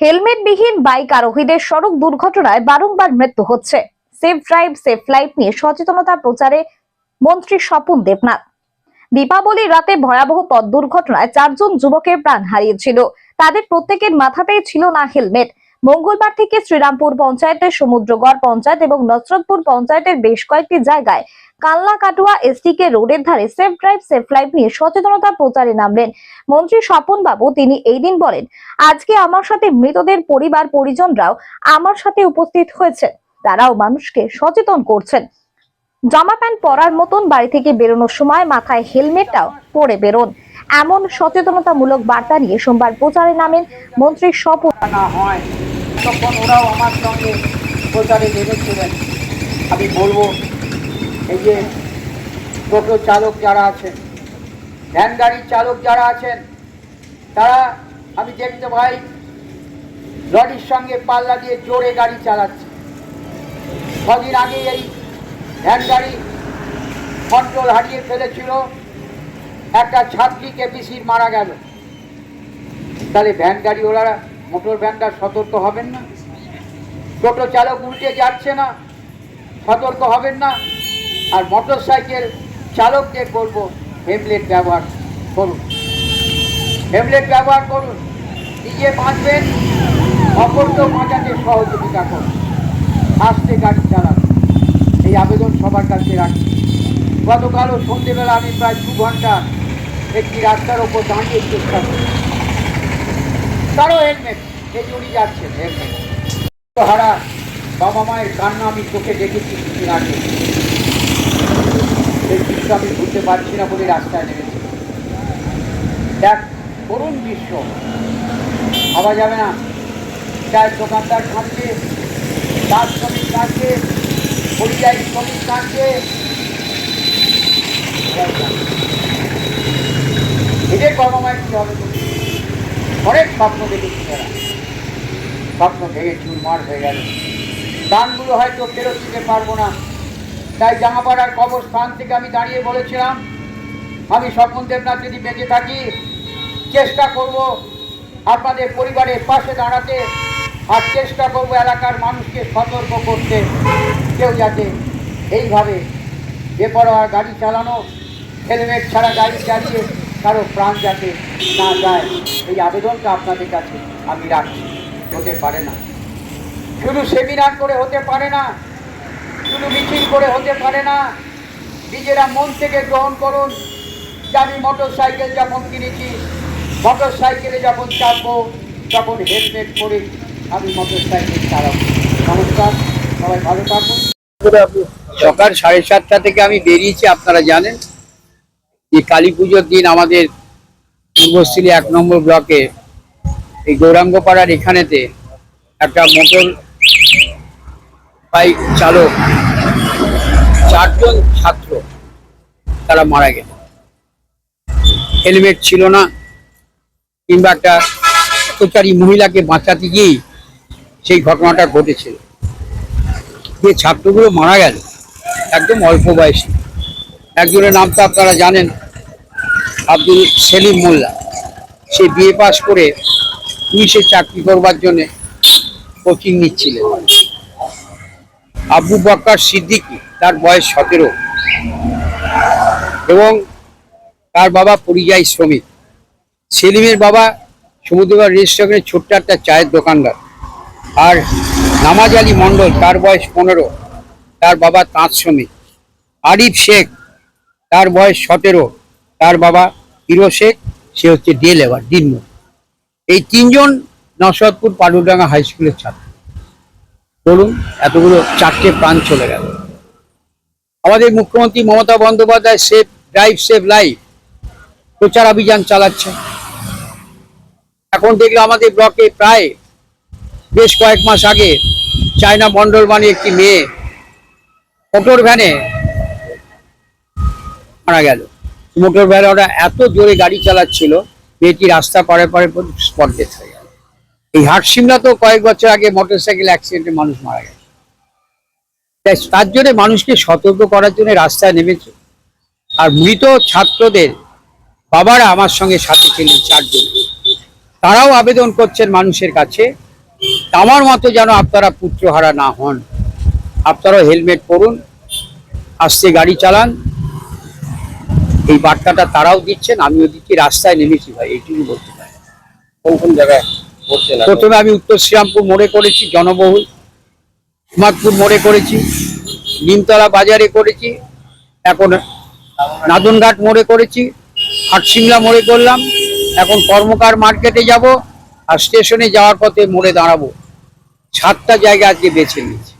হেলমেটবিহীন bike আরোহীদের সড়ক দুর্ঘটনায় বারংবার মৃত্যু হচ্ছে। সেফ ড্রাইভ, সেফ লাইফ নিয়ে সচেতনতা প্রচারে মন্ত্রী স্বপন দেবনাথ। দীপাবলির রাতে ভয়াবহ পথ দুর্ঘটনায় চারজন যুবকের প্রাণ হারিয়েছিল। তাদের প্রত্যেকের মাথাতেই ছিল না হেলমেট। মঙ্গলবার থেকে শ্রীরামপুর পঞ্চায়েতের সমুদ্রগড় পঞ্চায়েত এবং নসরতপুর পঞ্চায়েতের বেশ কয়েকটি জায়গায় কাল্লা কাটুয়া এসটিকে রোডের ধারে সেফ ড্রাইভ, সেফ লাইফ নিয়ে সচেতনতা প্রচারে নামলেন মন্ত্রী স্বপন বাবু। তিনি এই দিন বলেন, আজকে আমার সাথে মৃতদের পরিবার, পরিজনরাও আমার সাথে উপস্থিত হয়েছে। তারাও মানুষকে সচেতন করছেন। জামা প্যান্ট পরার মতন বাড়ি থেকে বেরোনোর সময় মাথায় হেলমেটটাও পরে বেরোন। এমন সচেতনতামূলক বার্তা নিয়ে সোমবার প্রচারে নামেন মন্ত্রী স্বপন হয়। তখন ওরাও আমার সঙ্গে প্রচারে নেমেছিলেন। আমি বলব, এই যে টোটো চালক যারা আছেন, ভ্যান গাড়ির চালক যারা আছেন, তারা, আমি দেখতে পাই, লরির সঙ্গে পাল্লা দিয়ে জোরে গাড়ি চালাচ্ছে। কদিন আগে এই ভ্যান গাড়ি কন্ট্রোল হারিয়ে ফেলেছিল, একটা ছাত্রীকে পিসির মারা গেল। তাহলে ভ্যান গাড়ি ওরা মোটর ভ্যানটা সতর্ক হবেন না। টোটো চালক উল্টে যাচ্ছে না, সতর্ক হবেন না। আর মোটর সাইকেল চালকদের বলব, হেমলেট ব্যবহার করুন। হেমলেট ব্যবহার করুন। নিজে বাঁচবেন অপরকেও বাঁচাতে সহযোগিতা করুন। আসতে গাড়ি চালান। এই আবেদন সবার কাছে রাখছি গতকালও সন্ধ্যেবেলা আমি প্রায় দু ঘণ্টা একটি রাস্তার ওপর দাঁড়িয়ে চেষ্টা করি তারও হেলমেট এই উনি যাচ্ছেন হেলমেট হারা, বাবা মায়ের কান্না আমি চোখে দেখেছি কিছুদিন আগে। সেই দৃশ্য আমি ভুলতে পারছি না বলে রাস্তায় নেমেছি। দেখ, করুণ দৃশ্য। ভাবা যাবে না। চায়ের দোকানদার কাঁদছে চার শ্রমিক কাঁদছে পরিযায়ী শ্রমিক কাঁদছে এদের বাবা মায়ের কী হবে? অনেক স্বপ্ন দেখেছি তারা স্বপ্ন ভেঙে চুরমার হয়ে গেল। দানগুলো হয়তো ফেরত দিতে পারব না। তাই জামাপাড়ার কবরস্থান থেকে আমি দাঁড়িয়ে বলেছিলাম, আমি স্বপন দেবনাথ যদি বেঁচে থাকি, চেষ্টা করব আপনাদের পরিবারের পাশে দাঁড়াতে আর চেষ্টা করব এলাকার মানুষকে সতর্ক করতে। কেউ যাতে এইভাবে বেপরোয়া গাড়ি চালানো, হেলমেট ছাড়া গাড়ি চালিয়ে কারও প্রাণ যাতে না যায়, এই আবেদনটা আপনাদের কাছে আমি রাখছি। হতে পারে না। শুধু সেমিনার করে হতে পারে না, শুধু মিছিল করে হতে পারে না, নিজেরা মন থেকে গ্রহণ করুন। যে আমি মোটর সাইকেল যখন কিনেছি মোটর সাইকেলে যখন চাপবো, তখন হেলমেট পরে আমি মোটর সাইকেল চালাবো। নমস্কার, সবাই ভালো থাকুন। সকাল সাড়ে সাতটা থেকে আমি বেরিয়েছি, আপনারা জানেন। যে কালী পুজোর দিন আমাদের পূর্বস্থলী এক নম্বর ব্লকে এই গৌরাঙ্গপাড়ার এখানেতে একটা মোটর বাইক চালক চারজন ছাত্র তারা মারা গেল। হেলমেট ছিল না, কিংবা একটা পথচারী মহিলাকে বাঁচাতে গিয়েই সেই ঘটনাটা ঘটেছিল। যে ছাত্রগুলো মারা গেল, একদম অল্প বয়সী। একজনের নাম তো আপনারা জানেন আব্দুল সেলিম মোল্লা। সে বিএ পাশ করে পুলিশে চাকরি করবার জন্য কোচিং নিচ্ছিলেন। আবু বক্কর সিদ্দিকী তার বয়স সতেরো এবং তার বাবা পরিযায়ী শ্রমিক। সেলিমের বাবা সমুদ্রবার রেস্টুরেন্টে ছোট্ট একটা চায়ের দোকানদার। আর নামাজ আলী মণ্ডল তার বয়স পনেরো, তার বাবা তাঁত শ্রমিক। আরিফ শেখ তার বয়স সতেরো তার বাবা হিরো শেখ, সে হচ্ছে ডে লেবার দিনমো এই তিনজন নসরতপুর পাডুডাঙ্গা হাই স্কুলের ছাত্র। বলুন, এতগুলো চারটে প্রাণ চলে গেল। আমাদের মুখ্যমন্ত্রী Mamata Bandyopadhyay safe, drive safe life প্রচার অভিযান চালাচ্ছে। এখন দেখল আমাদের ব্লকে প্রায় বেশ কয়েক মাস আগে চায়না মন্ডল মানে একটি মেয়ে, মোটর ভ্যানে মারা গেল। মোটর ভ্যানে ওরা এত জোরে গাড়ি চালাচ্ছিল মেয়েটি রাস্তা পারে পারে স্পট হয়ে গেল। এই হাটসিমলা তো কয়েক বছর আগে মোটর সাইকেল অ্যাক্সিডেন্টে মানুষ মারা গেছে। তাই তার জন্য মানুষকে সতর্ক করার জন্য রাস্তায় নেমেছে। আর মৃত ছাত্রদের বাবারা আমার সঙ্গে সাথে ছিলেন চারজন। তারাও আবেদন করছেন মানুষের কাছে, আমার মতো যেন আপনারা পুত্রহারা না হন। আপনারা হেলমেট পরুন, আস্তে গাড়ি চালান এই বার্তাটা তারাও দিচ্ছেন আমিও দিচ্ছি রাস্তায় নেমেছি ভাই এইটুকু বলতে পারি কোন কোন জায়গায় প্রথমে আমি উত্তর শ্রীরামপুর মোড়ে করেছি জনবহুল। হিমাদপুর মোড়ে করেছি নিমতলা বাজারে করেছি এখন নাদনঘাট মোড়ে করেছি হাটসিংলা মোড়ে করলাম এখন কর্মকার মার্কেটে যাব আর স্টেশনে যাওয়ার পথে মোড়ে দাঁড়াবো। সাতটা জায়গা আজকে বেছে নিয়েছি।